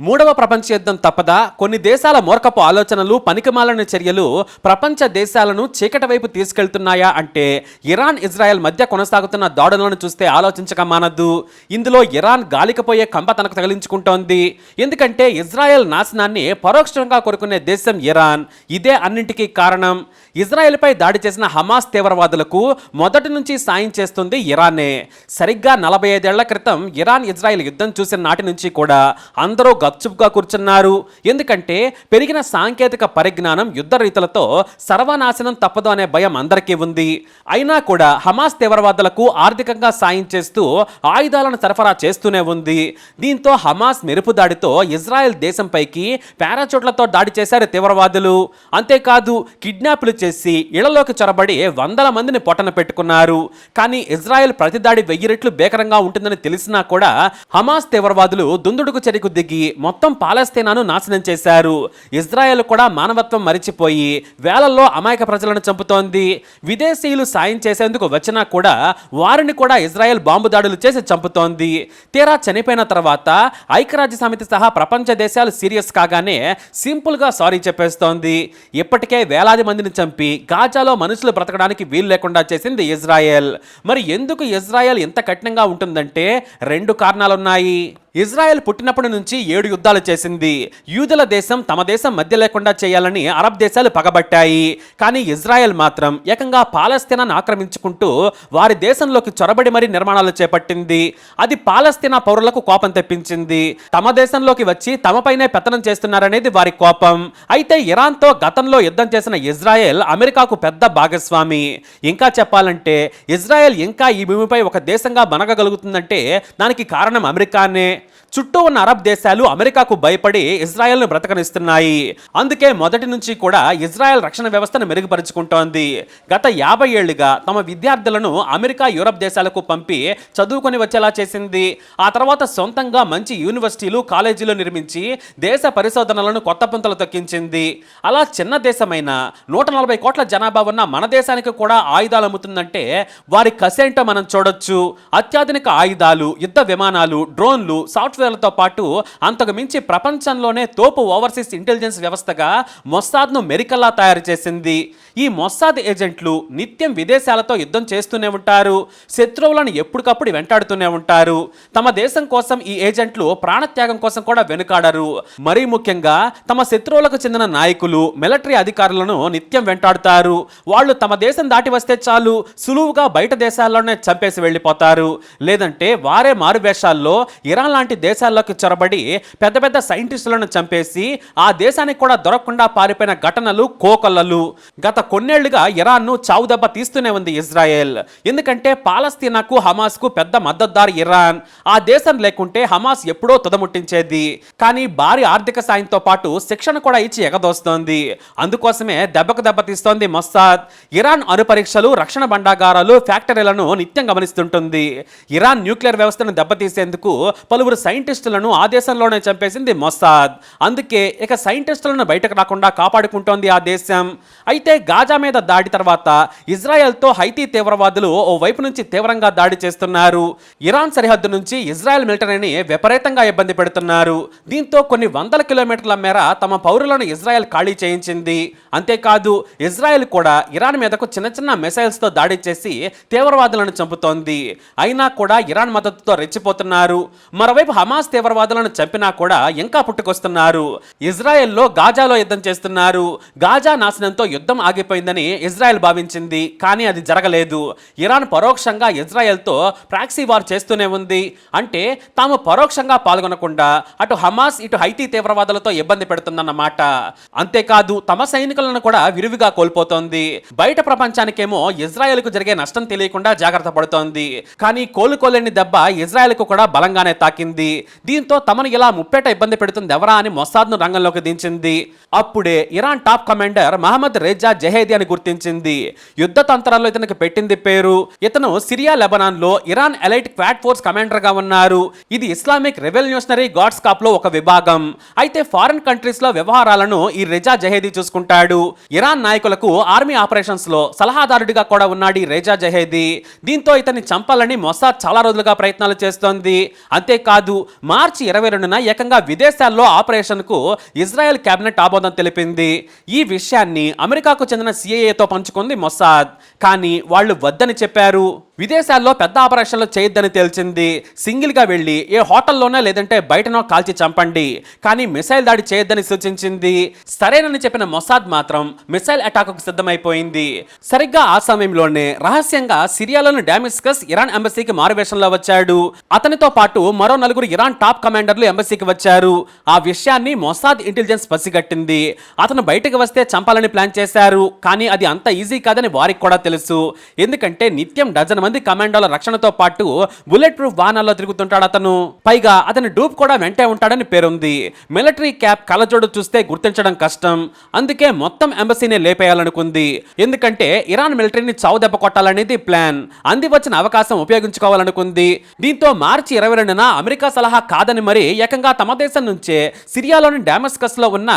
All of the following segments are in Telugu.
మూడవ ప్రపంచ యుద్ధం తప్పదా? కొన్ని దేశాల మూర్ఖపు ఆలోచనలు పనికిమాలిన చర్యలు ప్రపంచ దేశాలను చీకటి వైపు తీసుకెళ్తున్నాయా అంటే ఇరాన్ ఇజ్రాయెల్ మధ్య కొనసాగుతున్న దాడులను చూస్తే ఆలోచించక మానద్దు. ఇందులో ఇరాన్ గాలికపోయే కంప తనకు తగిలించుకుంటోంది. ఎందుకంటే ఇజ్రాయెల్ నాశనాన్ని పరోక్షంగా కోరుకునే దేశం ఇరాన్. ఇదే అన్నింటికీ కారణం. ఇజ్రాయెల్పై దాడి చేసిన హమాస్ తీవ్రవాదులకు మొదటి నుంచి సాయం చేస్తుంది ఇరానే. సరిగ్గా నలభై ఐదేళ్ళ క్రితం ఇరాన్ ఇజ్రాయెల్ యుద్ధం చూసిన నాటి నుంచి కూడా అందరూ గప్చుప్గా కూర్చున్నారు. ఎందుకంటే పెరిగిన సాంకేతిక పరిజ్ఞానం యుద్ధ రీతులతో సర్వనాశనం తప్పదు అనే భయం అందరికీ ఉంది. అయినా కూడా హమాస్ తీవ్రవాదులకు ఆర్థికంగా సాయం చేస్తూ ఆయుధాలను సరఫరా చేస్తూనే ఉంది. దీంతో హమాస్ మెరుపు దాడితో ఇజ్రాయెల్ దేశంపైకి పారాచూట్లతో దాడి చేశారు తీవ్రవాదులు. అంతేకాదు కిడ్నాప్లు చేసి ఇళ్ళలోకి చొరబడి వందల మందిని పొట్టన పెట్టుకున్నారు. కానీ ఇజ్రాయెల్ ప్రతిదాడి వెయ్యి రెట్లు భీకరంగా ఉంటుందని తెలిసినా కూడా హమాస్ తీవ్రవాదులు దుందుడుకు చర్యకు దిగి మొత్తం పాలస్తీనాను నాశనం చేశారు. ఇజ్రాయెల్ కూడా మానవత్వం మరిచిపోయి వేలల్లో అమాయక ప్రజలను చంపుతోంది. విదేశీయులు సాయం చేసేందుకు వచ్చినా కూడా వారిని కూడా ఇజ్రాయెల్ బాంబు దాడులు చేసి చంపుతోంది. తీరా చనిపోయిన తర్వాత ఐక్యరాజ్య సమితి సహా ప్రపంచ దేశాలు సీరియస్ కాగానే సింపుల్గా సారీ చెప్పేస్తోంది. ఇప్పటికే వేలాది మందిని చంపి గాజాలో మనుషులు బ్రతకడానికి వీలు లేకుండా చేసింది ఇజ్రాయెల్. మరి ఎందుకు ఇజ్రాయెల్ ఇంత కఠినంగా ఉంటుందంటే రెండు కారణాలున్నాయి. ఇజ్రాయెల్ పుట్టినప్పటి నుంచి ఏడు యుద్ధాలు చేసింది. యూదుల దేశం తమ దేశం మధ్య లేకుండా చేయాలని అరబ్ దేశాలు పగబట్టాయి. కానీ ఇజ్రాయెల్ మాత్రం ఏకంగా పాలస్తీనాను ఆక్రమించుకుంటూ వారి దేశంలోకి చొరబడి మరీ నిర్మాణాలు చేపట్టింది. అది పాలస్తీనా పౌరులకు కోపం తెప్పించింది. తమ దేశంలోకి వచ్చి తమపైనే పెత్తనం చేస్తున్నారనేది వారి కోపం. అయితే ఇరాన్తో గతంలో యుద్ధం చేసిన ఇజ్రాయెల్ అమెరికాకు పెద్ద భాగస్వామి. ఇంకా చెప్పాలంటే ఇజ్రాయెల్ ఇంకా ఈ భూమిపై ఒక దేశంగా మనగగలుగుతుందంటే దానికి కారణం అమెరికానే. చుట్టూ ఉన్న అరబ్ దేశాలు అమెరికాకు భయపడి ఇజ్రాయెల్ను బ్రతకనిస్తున్నాయి. అందుకే మొదటి నుంచి కూడా ఇజ్రాయెల్ రక్షణ వ్యవస్థను మెరుగుపరుచుకుంటోంది. గత యాభై ఏళ్ళుగా తమ విద్యార్థులను అమెరికా యూరప్ దేశాలకు పంపి చదువుకొని వచ్చేలా చేసింది. ఆ తర్వాత సొంతంగా మంచి యూనివర్సిటీలు కాలేజీలు నిర్మించి దేశ పరిశోధనలను కొత్త పుంతలు తొక్కించింది. అలా చిన్న దేశమైన నూట నలభై కోట్ల జనాభా ఉన్న మన దేశానికి కూడా ఆయుధాలు అమ్ముతుందంటే వారి కసేంటో మనం చూడొచ్చు. అత్యాధునిక ఆయుధాలు యుద్ధ విమానాలు డ్రోన్లు సాఫ్ట్వేర్లతో పాటు అంతకు మించి ప్రపంచంలోనే తోపు ఓవర్సీస్ ఇంటెలిజెన్స్ వ్యవస్థగా మొస్సాద్ను మెరికల్లా తయారు చేసింది. ఈ మొస్సాద్ ఏజెంట్లు నిత్యం విదేశాలతో యుద్ధం చేస్తూనే ఉంటారు శత్రువులను ఎప్పటికప్పుడు వెంటాడుతూనే ఉంటారు. తమ దేశం కోసం ఈ ఏజెంట్లు ప్రాణత్యాగం కోసం కూడా వెనుకాడరు. మరీ ముఖ్యంగా తమ శత్రువులకు చెందిన నాయకులు మిలిటరీ అధికారులను నిత్యం వెంటాడుతారు. వాళ్ళు తమ దేశం దాటి వస్తే చాలు సులువుగా బయట దేశాల్లోనే చంపేసి వెళ్ళిపోతారు. లేదంటే వారే మారువేషాల్లో ఇరాన్ లాంటి దేశాల్లోకి చొరబడి పెద్ద పెద్ద సైంటిస్టులను చంపేసి ఆ దేశానికి కూడా దొరకకుండా పారిపోయిన ఘటనలు కోకొల్లలు. గత కొన్నేళ్ళుగా ఇరాన్ను చావు దెబ్బ తీస్తూనే ఉంది ఇజ్రాయెల్. ఎందుకంటే పాలస్తీనాకు హమాస్కు పెద్ద మద్దతుదారు ఇరాన్. ఆ దేశం లేకుంటే హమాస్ ఎప్పుడో తుదముట్టించేది. కానీ భారీ ఆర్థిక సాయంతో పాటు శిక్షణ కూడా ఇచ్చి ఎగదోస్తోంది. అందుకోసమే దెబ్బకు దెబ్బ తీస్తోంది మొస్సాద్. ఇరాన్ అణుపరీక్షలు రక్షణ బండాగారాలు ఫ్యాక్టరీలను నిత్యం గమనిస్తుంటుంది. ఇరాన్ న్యూక్లియర్ వ్యవస్థను దెబ్బతీసేందుకు పలువురు సైంటిస్టులను ఆ దేశంలోనే చంపేసింది మొసాద్ అందుకే ఇక సైంటిస్టులను బయటకు రాకుండా కాపాడుకుంటోంది ఆ దేశం. అయితే గాజా మీద దాడి తర్వాత ఇజ్రాయెల్తో హైతీ తీవ్రవాదులు ఓ వైపు నుంచి తీవ్రంగా దాడి చేస్తున్నారు. ఇరాన్ సరిహద్దు నుంచి ఇజ్రాయెల్ మిలిటరీని విపరీతంగా ఇబ్బంది పెడుతున్నారు. దీంతో కొన్ని వందల కిలోమీటర్ల మేర తమ పౌరులను ఇజ్రాయెల్ ఖాళీ చేయించింది. అంతేకాదు ఇజ్రాయెల్ కూడా ఇరాన్ మీదకు చిన్న చిన్న మిసైల్స్తో దాడి చేసి తీవ్రవాదులను చంపుతోంది. అయినా కూడా ఇరాన్ మద్దతుతో రెచ్చిపోతున్నారు. మరో మరోవైపు హమాస్ తీవ్రవాదులను చంపినా కూడా ఇంకా పుట్టుకొస్తున్నారు. ఇజ్రాయెల్లో గాజాలో యుద్ధం చేస్తున్నారు. గాజా నాశనంతో యుద్ధం ఆగిపోయిందని ఇజ్రాయెల్ భావించింది కానీ అది జరగలేదు. ఇరాన్ పరోక్షంగా ఇజ్రాయెల్తో ప్రాక్సీ వార్ చేస్తూనే ఉంది. అంటే తాము పరోక్షంగా పాల్గొనకుండా అటు హమాస్ ఇటు హైతీ తీవ్రవాదులతో ఇబ్బంది పెడుతుందన్నమాట. అంతేకాదు తమ సైనికులను కూడా విరివిగా కోల్పోతోంది. బయట ప్రపంచానికేమో ఇజ్రాయెల్కు జరిగే నష్టం తెలియకుండా జాగ్రత్త పడుతోంది. కానీ కోలుకోలేని దెబ్బ ఇజ్రాయెల్కు కూడా బలంగానే తాకింది. తాకింది దీంతో తమను ఇలా ముప్పేట ఇబ్బంది పెడుతుంది. ఎవరా అని మొసాద్ను రంగంలోకి దించింది. అప్పుడే Iran top commander Mohammad Reza Zahedi అని గుర్తించింది. యుద్ధ తంత్రాల్లో ఇతనికి పెట్టింది పేరు. ఇతను సిరియా లెబనాన్లో ఇరాన్ ఎలైట్ క్వాడ్ ఫోర్స్ కమాండర్గా ఉన్నారు. ఇది ఇస్లామిక్ రెవల్యూషనరీ గాడ్స్ కాప్లో ఒక విభాగం. అయితే ఫారిన్ కంట్రీస్లో వ్యవహారాలను ఈ రెజా జహేది చూసుకుంటాడు. ఇరాన్ నాయకులకు ఆర్మీ ఆపరేషన్స్లో సలహాదారుడిగా కూడా ఉన్నాడు ఈ రేజా జహేది. దీంతో ఇతన్ని చంపాలని మొసాద్ చాలా రోజులుగా ప్రయత్నాలు చేస్తోంది. అంతేకాదు మార్చి ఇరవై రెండున ఏకంగా విదేశాల్లో ఆపరేషన్కు ఇజ్రాయెల్ కేబినెట్ ఆమోదం తెలిపింది. ఈ విషయాన్ని అమెరికాకు చెందిన సిఐఏతో పంచుకుంది మొసాద్. కానీ వాళ్ళు వద్దని చెప్పారు. విదేశాల్లో పెద్ద ఆపరేషన్లు చేయొద్దని తేల్చింది. సింగిల్గా వెళ్ళి ఏ హోటల్లోనే లేదంటే బయటనో కాల్చి చంపండి. కానీ మిసైల్ దాడి చేయొద్దని సూచించింది. సరేనని చెప్పిన మొసాద్ మాత్రం మిసైల్ అటాక్కు సిద్ధమైపోయింది. సరిగ్గా ఆ సమయంలోనే రహస్యంగా సిరియాలోని డామిస్కస్ ఇరాన్ ఎంబసీకి మారువేషంలో వచ్చాడు. అతనితో పాటు మరో నలుగురు ఇరాన్ టాప్ కమాండర్లు ఎంబసీకి వచ్చారు. ఆ విషయాన్ని మొసాద్ ఇంటెలిజెన్స్ పసిగట్టింది. అతను బయటకు వస్తే చంపాలని ప్లాన్ చేశారు. కానీ అది అంత ఈజీ కాదని వారికి కూడా తెలుసు. ఎందుకంటే నిత్యం డజన్ మంది కమాండోల రక్షణతో పాటు బుల్లెట్ ప్రూఫ్ వాహనాల్లో తిరుగుతుంటాడు అతను. పైగా అతని డూప్ కూడా వెంటే ఉంటాడని పేరుంది. మిలిటరీ క్యాప్ కలజోడు చూస్తే గుర్తించడం కష్టం. అందుకే మొత్తం ఎంబసీనే లేపేయాలనుకుంది. ఎందుకంటే ఇరాన్ మిలిటరీని చావు దెబ్బ కొట్టాలనేది ప్లాన్. అంది వచ్చిన అవకాశం ఉపయోగించుకోవాలనుకుంది. దీంతో మార్చి ఇరవై రెండున అమెరికా సలహా కాదని మరి ఏకంగా తమ దేశం నుంచే సిరియాలోని డామస్కస్లో ఉన్న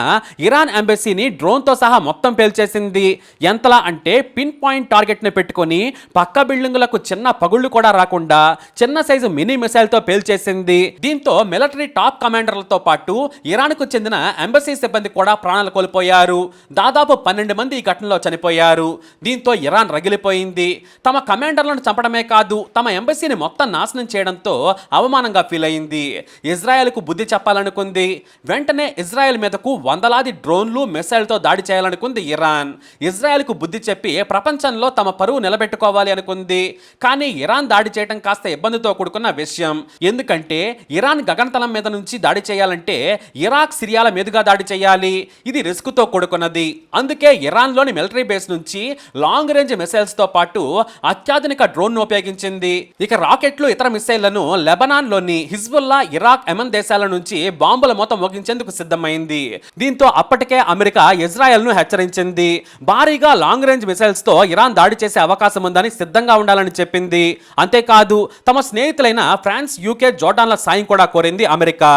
ఇరాన్ ఎంబసీని డ్రోన్తో సహా మొత్తం పేల్చేసింది. ఎంతలా అంటే పిన్ పాయింట్ టార్గెట్ని పెట్టుకొని పక్క బిల్డింగులకు చిన్న పగుళ్ళు కూడా రాకుండా చిన్న సైజు మినీ మిసైల్తో పేల్చేసింది. దీంతో మిలిటరీ టాప్ కమాండర్లతో పాటు ఇరాన్కు చెందిన ఎంబసీ సిబ్బంది కూడా ప్రాణాలు కోల్పోయారు. దాదాపు పన్నెండు మంది ఈ ఘటనలో చనిపోయారు. దీంతో ఇరాన్ రగిలిపోయింది. తమ కమాండర్లను చంపడమే కాదు తమ ఎంబసీని మొత్తం నాశనం చేయడంతో అవమానంగా ఫీల్ అయింది. ఇజ్రాయెల్కు బుద్ధి చెప్పాలనుకుంది. వెంటనే ఇజ్రాయెల్ మీదకు వందలాది డ్రోన్లు మిసైల్తో దాడి చేయాలనుకుంది ఇరాన్. ఇజ్రాయెల్కు బుద్ధి చెప్పి ప్రపంచంలో తమ పరువు నిలబెట్టుకోవాలి అనుకుంది. కానీ ఇరాన్ దాడి చేయడం కాస్త ఇబ్బందితో కూడుకున్న విషయం. ఎందుకంటే ఇరాన్ గగనతలం మీద నుంచి దాడి చేయాలంటే ఇరాక్ సిరియాల మీదుగా దాడి చేయాలి. ఇది రిస్క్తో కూడుకున్నది. అందుకే ఇరాన్లోని మిలిటరీ బేస్ నుంచి లాంగ్ రేంజ్ మిసైల్స్తో పాటు అత్యాధునిక డ్రోన్ ఉపయోగించింది. ఇక రాకెట్లు ఇతర మిసైళ్ళను లెబనాన్లోని హిజ్బుల్లా ఇరాక్ ఎమన్ దేశాల నుంచి బాంబుల మూత మోగించేందుకు సిద్ధమైంది. దీంతో అప్పటికే అమెరికా ఇజ్రాయెల్ను హెచ్చరించింది. భారీగా లాంగ్ రేంజ్ మిసైల్స్తో ఇరాన్ దాడి చేసే అవకాశం ఉందని సిద్ధంగా ఉండాలని చెప్పింది. అంతేకాదు తమ స్నేహితులైన ఫ్రాన్స్ యూకే జోర్డాన్ల సాయం కూడా కోరింది అమెరికా.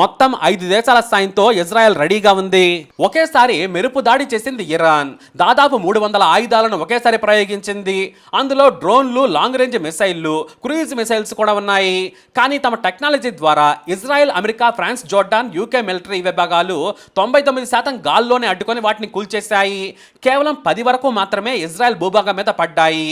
మొత్తం ఐదు దేశాల సాయంతో ఇజ్రాయెల్ రెడీగా ఉంది. ఒకేసారి మెరుపు దాడి చేసింది ఇరాన్. దాదాపు మూడు వందల ఆయుధాలను ఒకేసారి ప్రయోగించింది. అందులో డ్రోన్లు లాంగ్ రేంజ్ మిసైళ్ళు క్రూయిజ్ మిసైల్స్ కూడా ఉన్నాయి. కానీ తమ టెక్నాలజీ ద్వారా Israel America France Jordan UK military విభాగాలు తొంభై తొమ్మిది శాతం గాల్లోనే అడ్డుకొని వాటిని కూల్చేశాయి. కేవలం పది వరకు మాత్రమే ఇజ్రాయెల్ భూభాగం మీద పడ్డాయి.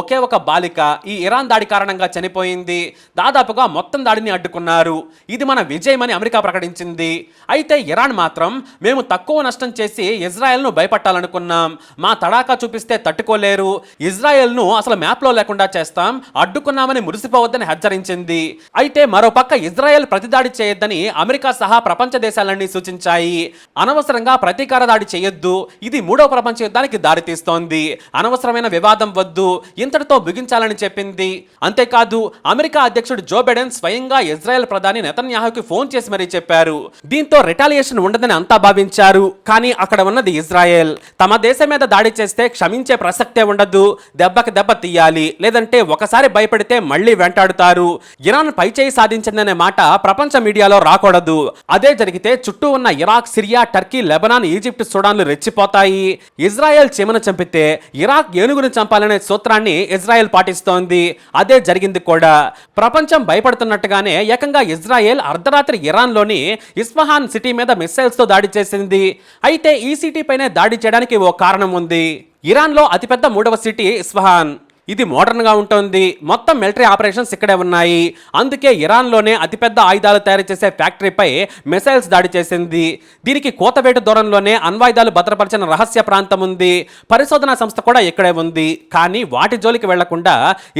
ఒకే ఒక బాలిక ఈ ఇరాన్ దాడి కారణంగా చనిపోయింది. దాదాపుగా మొత్తం దాడిని అడ్డుకున్నారు. ఇది మన విజయమని అమెరికా ప్రకటించింది. అయితే ఇరాన్ మాత్రం మేము తక్కువ నష్టం చేసి ఇజ్రాయెల్ను భయపట్టాలనుకున్నాం. మా తడాకా చూపిస్తే తట్టుకోలేరు. ఇజ్రాయెల్ను అసలు మ్యాప్లో లేకుండా చేస్తాం. అడ్డుకున్నామని మురిసిపోవద్దని హెచ్చరించింది. అయితే మరోపక్క ఇజ్రాయెల్ ప్రతిదాడి చేయొద్దని అమెరికా సహా ప్రపంచ దేశాలన్నీ సూచించాయి. అనవసరంగా ప్రతీకార దాడి చేయొద్దు. ఇది మూడో ప్రపంచ యుద్ధానికి దారితీస్తోంది. అనవసరమైన వివాదం వద్దు. ఇంతటితో ప్రకటించాలని చెప్పింది. అంతేకాదు అమెరికా అధ్యక్షుడు జో బైడెన్ స్వయంగా ఇజ్రాయెల్ ప్రధాని నెతన్యాహుకి ఫోన్ చేసి మరీ చెప్పారు. దీంతో రిటాలియేషన్ ఉండదని అంతా భావించారు. కానీ అక్కడ ఉన్నది ఇజ్రాయెల్. తమ దేశం మీద దాడి చేస్తే క్షమించే ప్రసక్తే ఉండదు. దెబ్బకి దెబ్బ తీయాలి. లేదంటే ఒకసారి భయపడితే మళ్ళీ వెంటాడుతారు. ఇరాన్ పైచేయి సాధించిందనే మాట ప్రపంచ మీడియాలో రాకూడదు. అదే జరిగితే చుట్టూ ఉన్న Iraq Syria Turkey Lebanon Egypt సుడాన్లు రెచ్చిపోతాయి. ఇజ్రాయెల్ చీమను చంపితే ఇరాక్ ఏనుగును చంపాలనే సూత్రాన్ని ఇజ్రాయెల్ పాటిస్తోంది. అదే జరిగింది కూడా. ప్రపంచం భయపడుతున్నట్టుగానే ఏకంగా ఇజ్రాయెల్ అర్ధరాత్రి ఇరాన్లోని ఇస్ఫహాన్ సిటీ మీద మిస్సైల్స్తో దాడి చేసింది. అయితే ఈ సిటీ పైనే దాడి చేయడానికి ఓ కారణం ఉంది. ఇరాన్లో అతిపెద్ద మూడవ సిటీ ఇస్ఫహాన్. ఇది మోడర్న్గా ఉంటుంది. మొత్తం మిలిటరీ ఆపరేషన్స్ ఇక్కడే ఉన్నాయి. అందుకే ఇరాన్లోనే అతిపెద్ద ఆయుధాలు తయారు చేసే ఫ్యాక్టరీపై మిసైల్స్ దాడి చేసింది. దీనికి కోతవేటు దూరంలోనే అణ్వాయుధాలు భద్రపరిచిన రహస్య ప్రాంతం ఉంది. పరిశోధనా సంస్థ కూడా ఇక్కడే ఉంది. కానీ వాటి జోలికి వెళ్ళకుండా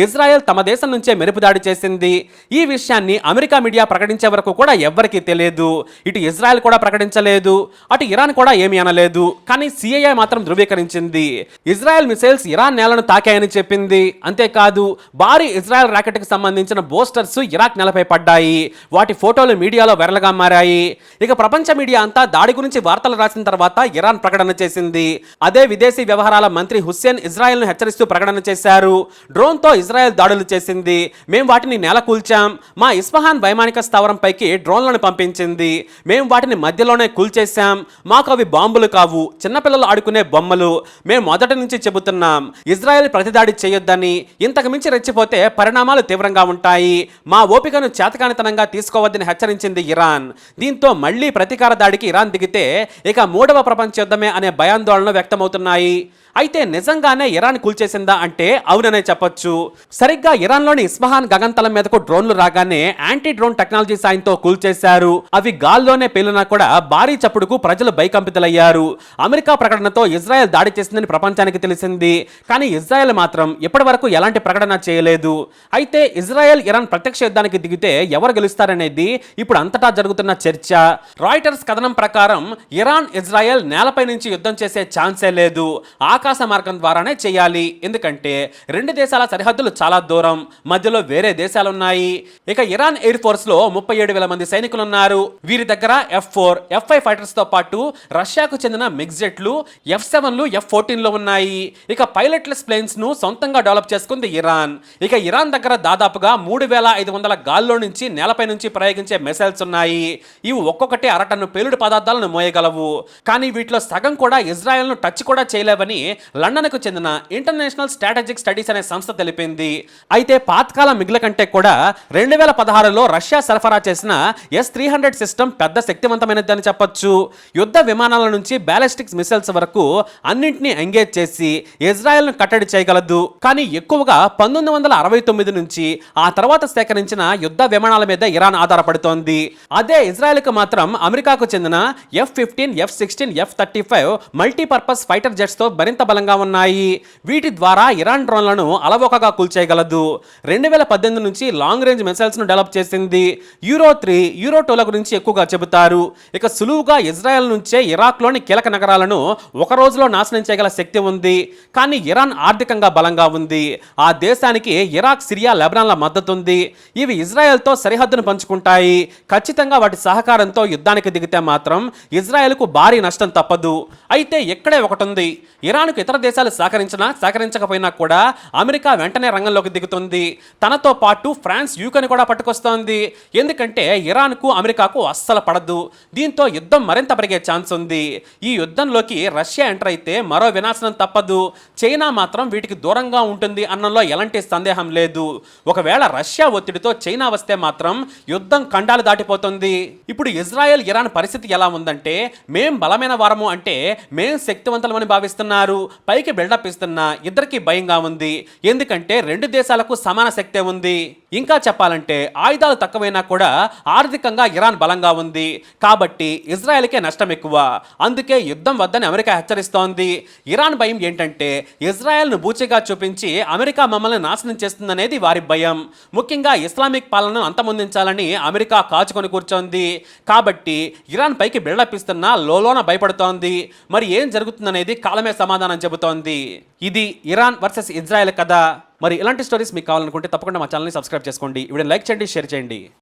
ఇజ్రాయెల్ తమ దేశం నుంచే మెరుపు దాడి చేసింది. ఈ విషయాన్ని అమెరికా మీడియా ప్రకటించే వరకు కూడా ఎవ్వరికీ తెలియదు. ఇటు ఇజ్రాయెల్ కూడా ప్రకటించలేదు. అటు ఇరాన్ కూడా ఏమీ అనలేదు. కానీ సిఐఏ మాత్రం ధృవీకరించింది. ఇజ్రాయెల్ మిసైల్స్ ఇరాన్ నేలను తాకాయని చెప్పింది. జరిగింది. అంతేకాదు భారీ ఇజ్రాయెల్ రాకెట్కి సంబంధించిన బోస్టర్స్ ఇరాక్ నెలపై పడ్డాయి. వాటి ఫోటోలు మీడియాలో వైరల్గా మారాయి. ఇక ప్రపంచ మీడియా అంతా దాడి గురించి వార్తలు రాసిన తర్వాత ఇరాన్ ప్రకటన చేసింది. అదే విదేశీ వ్యవహారాల మంత్రి హుస్సేన్ ఇజ్రాయెల్ను హెచ్చరిస్తూ ప్రకటన చేశారు. డ్రోన్తో ఇజ్రాయెల్ దాడులు చేసింది. మేము వాటిని నేలకూల్చాం మా ఇస్ఫహాన్ వైమానిక స్థావరంపైకి డ్రోన్లను పంపించింది. మేము వాటిని మధ్యలోనే కూల్చేశాం. మాకు అవి బాంబులు కావు. చిన్నపిల్లలు ఆడుకునే బొమ్మలు. మేము మొదటి నుంచి చెబుతున్నాం. ఇజ్రాయెల్ ప్రతిదాడి చేయొద్దని ఇంతకు మించి రెచ్చిపోతే పరిణామాలు తీవ్రంగా ఉంటాయి. మా ఓపికను చేతకానితనంగా తీసుకోవద్దని హెచ్చరించింది ఇరాన్. దీంతో మళ్ళీ ప్రతీకార దాడికి ఇరాన్ దిగితే ఇక మూడవ ప్రపంచ యుద్ధమే అనే భయాందోళనలు వ్యక్తమవుతున్నాయి. అయితే నిజంగానే ఇరాన్ కూల్చేసిందా అంటే అవుననే చెప్పొచ్చు. సరిగ్గా ఇరాన్లోని ఇస్ఫహాన్ గగంతలం మీదకు డ్రోన్లు రాగానే యాంటీ డ్రోన్ టెక్నాలజీ సాయంతో కూల్చేశారు. అవి గాల్లోనే పేలినా కూడా భారీ చప్పుడుకు ప్రజలు భయకంపితులయ్యారు. అమెరికా ప్రకటనతో ఇజ్రాయెల్ దాడి చేసిందని ప్రపంచానికి తెలిసింది. కానీ ఇజ్రాయెల్ మాత్రం ఇప్పటి వరకు ఎలాంటి ప్రకటన చేయలేదు. అయితే ఇజ్రాయెల్ ఇరాన్ ప్రత్యక్ష యుద్ధానికి దిగితే ఎవరు గెలుస్తారనేది ఇప్పుడు అంతటా జరుగుతున్న చర్చ. రాయిటర్స్ కథనం ప్రకారం ఇరాన్ ఇజ్రాయెల్ నేలపై నుంచి యుద్ధం చేసే ఛాన్సే లేదు. ఆకాశ మార్గం ద్వారానే చేయాలి. ఎందుకంటే రెండు దేశాల సరిహద్దులు చాలా దూరం మధ్యలో వేరే దేశాలు ఉన్నాయి ఇక ఇరాన్ ఎయిర్ ఫోర్స్లో ముప్పై ఏడు వేల మంది సైనికులు ఉన్నారు వీరి దగ్గర ఎఫ్ ఫోర్ ఎఫ్ ఫైవ్ ఫైటర్స్తో పాటు రష్యాకు చెందిన మిగ్జెట్లు ఎఫ్ సెవెన్లు ఎఫ్ ఫోర్టీన్లో ఉన్నాయి. ఇక పైలట్లెస్ ప్లేన్స్ను సొంతంగా డెవలప్ చేసుకుంది ఇరాన్. ఇక ఇరాన్ దగ్గర దాదాపుగా మూడు వేల ఐదు వందల గాల్లో నుంచి నేలపై నుంచి ప్రయోగించే మిసైల్స్ ఉన్నాయి. ఇవి ఒక్కొక్కటి అరటన్ను పేలుడు పదార్థాలను మోయగలవు. కానీ వీటిలో సగం కూడా ఇజ్రాయెల్ను టచ్ కూడా చేయలేవని లండన్కు చెందిన ఇంటర్నేషనల్ స్ట్రాటజిక్ స్టడీస్ అనే సంస్థ తెలిపింది. అయితే పాతకాల మిగుల కంటే కూడా రెండు వేల పదహారులో రష్యా సరఫరా చేసిన ఎస్ త్రీ హండ్రెడ్ సిస్టమ్ పెద్ద శక్తివంతమైనదని చెప్పొచ్చు. యుద్ధ విమానాల నుంచి బ్యాలిస్టిక్స్ మిసైల్స్ వరకు అన్నింటినీ ఎంగేజ్ చేసి ఇజ్రాయెల్ను కట్టడి చేయగలదు. కానీ ఎక్కువగా పంతొమ్మిది వందల అరవై తొమ్మిది నుంచి ఆ తర్వాత సేకరించిన యుద్ధ విమానాల మీద ఇరాన్ ఆధారపడుతోంది. అదే ఇజ్రాయెల్కు మాత్రం అమెరికాకు చెందిన F fifteen F sixteen F thirty five multipurpose fighter జెట్స్తో మరింత బలంగా ఉన్నాయి. వీటి ద్వారా ఇరాన్ డ్రోన్లను అలవోకగా కూల్చేయగలదు. రెండు వేల పద్దెనిమిది నుంచి లాంగ్ రేంజ్ మిసైల్స్ను డెవలప్ చేసింది యూరో త్రీ యూరో టూల గురించి ఎక్కువగా చెబుతారు. ఇక సులువుగా ఇజ్రాయెల్ నుంచే ఇరాక్లోని కీలక నగరాలను ఒక రోజులో నాశనం చేయగల శక్తి ఉంది. కానీ ఇరాన్ ఆర్థికంగా బలంగా ఉంది. ఆ దేశానికి ఇరాక్ సిరియా లెబనాన్ల మద్దతు ఉంది. ఇవి ఇజ్రాయెల్తో సరిహద్దును పంచుకుంటాయి. ఖచ్చితంగా వాటి సహకారంతో యుద్ధానికి దిగితే మాత్రం ఇజ్రాయెల్కు భారీ నష్టం తప్పదు. అయితే ఇక్కడే ఒకటి ఉంది ఇరాన్ ఇరాన్కు ఇతర దేశాలు సహకరించినా సహకరించకపోయినా కూడా అమెరికా వెంటనే రంగంలోకి దిగుతుంది. తనతో పాటు ఫ్రాన్స్ యూకెని కూడా పట్టుకొస్తోంది. ఎందుకంటే ఇరాన్కు అమెరికాకు అస్సలు పడదు. దీంతో యుద్ధం మరింత పెరిగే ఛాన్స్ ఉంది. ఈ యుద్ధంలోకి రష్యా ఎంటర్ అయితే మరో వినాశనం తప్పదు. చైనా మాత్రం వీటికి దూరంగా ఉంటుంది అన్నంలో ఎలాంటి సందేహం లేదు. ఒకవేళ రష్యా ఒత్తిడితో చైనా వస్తే మాత్రం యుద్ధం ఖండాలు దాటిపోతుంది. ఇప్పుడు ఇజ్రాయెల్ ఇరాన్ పరిస్థితి ఎలా ఉందంటే మేం బలమైన వారము అంటే మేం శక్తివంతులమని భావిస్తున్నారు. పైకి బిల్డప్ ఇస్తున్నా ఇద్దరికి భయంగా ఉంది. ఎందుకంటే రెండు దేశాలకు సమాన శక్తే ఉంది. ఇంకా చెప్పాలంటే ఆయుధాలు తక్కువైనా కూడా ఆర్థికంగా ఇరాన్ బలంగా ఉంది. కాబట్టి ఇజ్రాయెల్కే నష్టం ఎక్కువ. అందుకే యుద్ధం వద్దని అమెరికా హెచ్చరిస్తోంది. ఇరాన్ భయం ఏంటంటే ఇజ్రాయెల్ను బూచిగా చూపించి అమెరికా మమ్మల్ని నాశనం చేస్తుందనేది వారి భయం. ముఖ్యంగా ఇస్లామిక్ పాలనను అంతమొందించాలని అమెరికా కాచుకొని కూర్చోంది. కాబట్టి ఇరాన్ పైకి బిల్డప్ ఇస్తున్నా లోలోన భయపడుతోంది. మరి ఏం జరుగుతుందనేది కాలమే సమాధానం చెబుతోంది. ఇది ఇరాన్ వర్సెస్ ఇజ్రాయెల్ కథ. మరి ఇలాంటి స్టోరీస్ మీకు కావాలనుకుంటే తప్పకుండా మా ఛానల్ని సబ్స్క్రైబ్ చేసుకోండి. వీడియో లైక్ చేయండి షేర్ చేయండి.